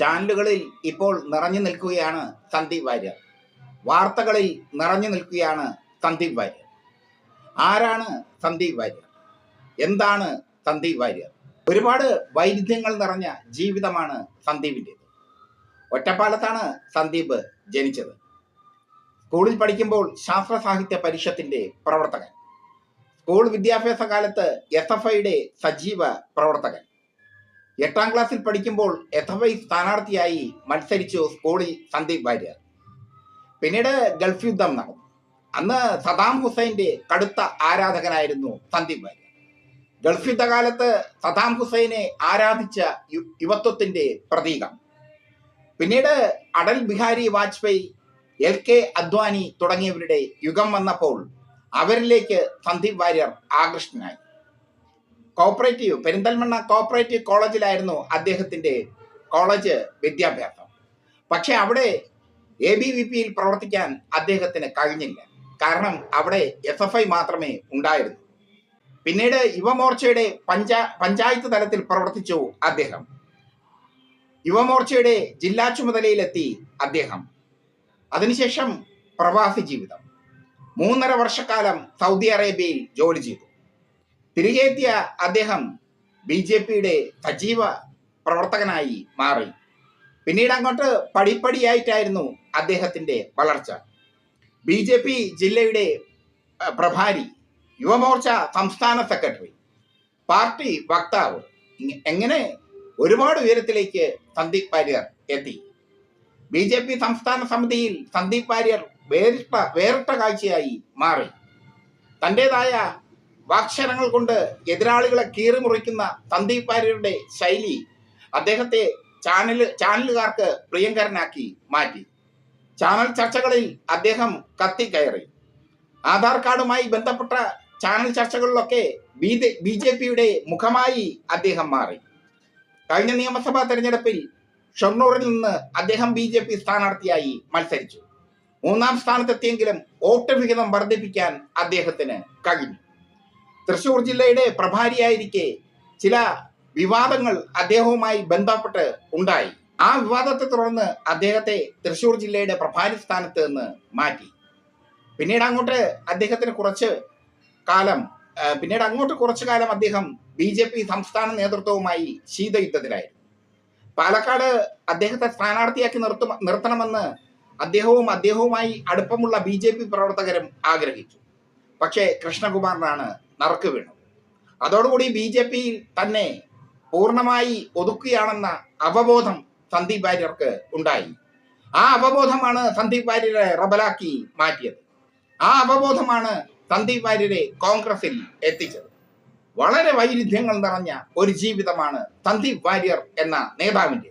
ചാനലുകളിൽ ഇപ്പോൾ നിറഞ്ഞു നിൽക്കുകയാണ് സന്ദീപ് വാര്യർ. വാർത്തകളിൽ നിറഞ്ഞു നിൽക്കുകയാണ് സന്ദീപ് വാര്യർ. ആരാണ് സന്ദീപ് വാര്യർ? എന്താണ് സന്ദീപ് വാര്യർ? ഒരുപാട് വൈരുദ്ധ്യങ്ങൾ നിറഞ്ഞ ജീവിതമാണ് സന്ദീപിന്റെത്. ഒറ്റപ്പാലത്താണ് സന്ദീപ് ജനിച്ചത്. സ്കൂളിൽ പഠിക്കുമ്പോൾ ശാസ്ത്ര സാഹിത്യ പരിഷത്തിന്റെ പ്രവർത്തകൻ. സ്കൂൾ വിദ്യാഭ്യാസ കാലത്ത് എസ് എഫ് ഐയുടെ സജീവ പ്രവർത്തകൻ. എട്ടാം ക്ലാസ്സിൽ പഠിക്കുമ്പോൾ എഥവൈ സ്ഥാനാർത്ഥിയായി മത്സരിച്ചു സ്കൂളിൽ സന്ദീപ് വാര്യർ. പിന്നീട് ഗൾഫ് യുദ്ധം നടന്നു. അന്ന് സദാം ഹുസൈന്റെ കടുത്ത ആരാധകനായിരുന്നു സന്ദീപ് വാര്യർ. ഗൾഫ് യുദ്ധകാലത്ത് സദാം ഹുസൈനെ ആരാധിച്ച യുവത്വത്തിന്റെ പ്രതീകം. പിന്നീട് അടൽ ബിഹാരി വാജ്പേയി എൽ കെ അദ്വാനി തുടങ്ങിയവരുടെ യുഗം വന്നപ്പോൾ അവരിലേക്ക് സന്ദീപ് വാര്യർ ആകൃഷ്ടനായി. കോപ്പറേറ്റീവ് പെരിന്തൽമണ്ണ കോപ്പറേറ്റീവ് കോളേജിലായിരുന്നു അദ്ദേഹത്തിന്റെ കോളേജ് വിദ്യാഭ്യാസം. പക്ഷെ അവിടെ എ ബി വി പിയിൽ പ്രവർത്തിക്കാൻ അദ്ദേഹത്തിന് കഴിഞ്ഞില്ല. കാരണം അവിടെ എസ് എഫ് ഐ മാത്രമേ ഉണ്ടായിരുന്നു. പിന്നീട് യുവമോർച്ചയുടെ പഞ്ചാ പഞ്ചായത്ത് തലത്തിൽ പ്രവർത്തിച്ചു അദ്ദേഹം. യുവമോർച്ചയുടെ ജില്ലാ ചുമതലയിലെത്തി അദ്ദേഹം. അതിനുശേഷം പ്രവാസി ജീവിതം. മൂന്നര വർഷക്കാലം സൗദി അറേബ്യയിൽ ജോലി ചെയ്തു. തിരികെ എത്തിയ അദ്ദേഹം ബി ജെ പിയുടെ സജീവ പ്രവർത്തകനായി മാറി. പിന്നീട് അങ്ങോട്ട് പടിപ്പടിയായിട്ടായിരുന്നു അദ്ദേഹത്തിന്റെ വളർച്ച. ബി ജെ പി ജില്ലയുടെ പ്രഭാരി യുവമോർച്ച സംസ്ഥാന സെക്രട്ടറി പാർട്ടി വക്താവ് എങ്ങനെ ഒരുപാട് ഉയരത്തിലേക്ക് സന്ദീപ് വാര്യർ എത്തി. ബി ജെ പി സംസ്ഥാന സമിതിയിൽ സന്ദീപ് വാര്യർ വേറിട്ട വേറിട്ട കാഴ്ചയായി മാറി. തന്റെതായ വാക്ഷരങ്ങൾ കൊണ്ട് എതിരാളികളെ കീറിമുറിക്കുന്ന സന്ദീപ് ശൈലി അദ്ദേഹത്തെ ചാനൽ ചാനലുകാർക്ക് പ്രിയങ്കരനാക്കി മാറ്റി. ചാനൽ ചർച്ചകളിൽ അദ്ദേഹം കത്തി കയറി. ആധാർ കാർഡുമായി ബന്ധപ്പെട്ട ചാനൽ ചർച്ചകളിലൊക്കെ ബി ജെ പിയുടെ മുഖമായി അദ്ദേഹം മാറി. കഴിഞ്ഞ നിയമസഭാ തെരഞ്ഞെടുപ്പിൽ ഷൊർണൂറിൽ നിന്ന് അദ്ദേഹം ബി ജെ പി സ്ഥാനാർത്ഥിയായി മത്സരിച്ചു. മൂന്നാം സ്ഥാനത്തെത്തിയെങ്കിലും വോട്ട് വിഹിതം വർദ്ധിപ്പിക്കാൻ അദ്ദേഹത്തിന് കഴിഞ്ഞു. തൃശൂർ ജില്ലയുടെ പ്രഭാരിയായിരിക്കെ ചില വിവാദങ്ങൾ അദ്ദേഹവുമായി ബന്ധപ്പെട്ട് ഉണ്ടായി. ആ വിവാദത്തെ തുടർന്ന് അദ്ദേഹത്തെ തൃശൂർ ജില്ലയുടെ പ്രഭാരി സ്ഥാനത്ത് നിന്ന് മാറ്റി. പിന്നീട് അങ്ങോട്ട് അദ്ദേഹത്തിന് കുറച്ച് കാലം പിന്നീട് അങ്ങോട്ട് കുറച്ചു കാലം അദ്ദേഹം ബി ജെ പി സംസ്ഥാന നേതൃത്വവുമായി ശീതയുദ്ധത്തിലായിരുന്നു. പാലക്കാട് അദ്ദേഹത്തെ സ്ഥാനാർത്ഥിയാക്കി നിർത്തും നിർത്തണമെന്ന് അദ്ദേഹവും അദ്ദേഹവുമായി അടുപ്പമുള്ള ബി പ്രവർത്തകരും ആഗ്രഹിച്ചു. പക്ഷേ കൃഷ്ണകുമാറിനാണ് നറുക്ക് വീണു. അതോടുകൂടി ബി ജെ പിയിൽ തന്നെ പൂർണമായി ഒതുക്കുകയാണെന്ന അവബോധം സന്ദീപ് വാര്യർക്ക് ഉണ്ടായി. ആ അവബോധമാണ് സന്ദീപ് വാര്യരെ റബലാക്കി മാറ്റിയത്. ആ അവബോധമാണ് സന്ദീപ് വാര്യരെ കോൺഗ്രസിൽ എത്തിച്ചത്. വളരെ വൈരുദ്ധ്യങ്ങൾ നിറഞ്ഞ ഒരു ജീവിതമാണ് സന്ദീപ് വാര്യർ എന്ന നേതാവിന്റെ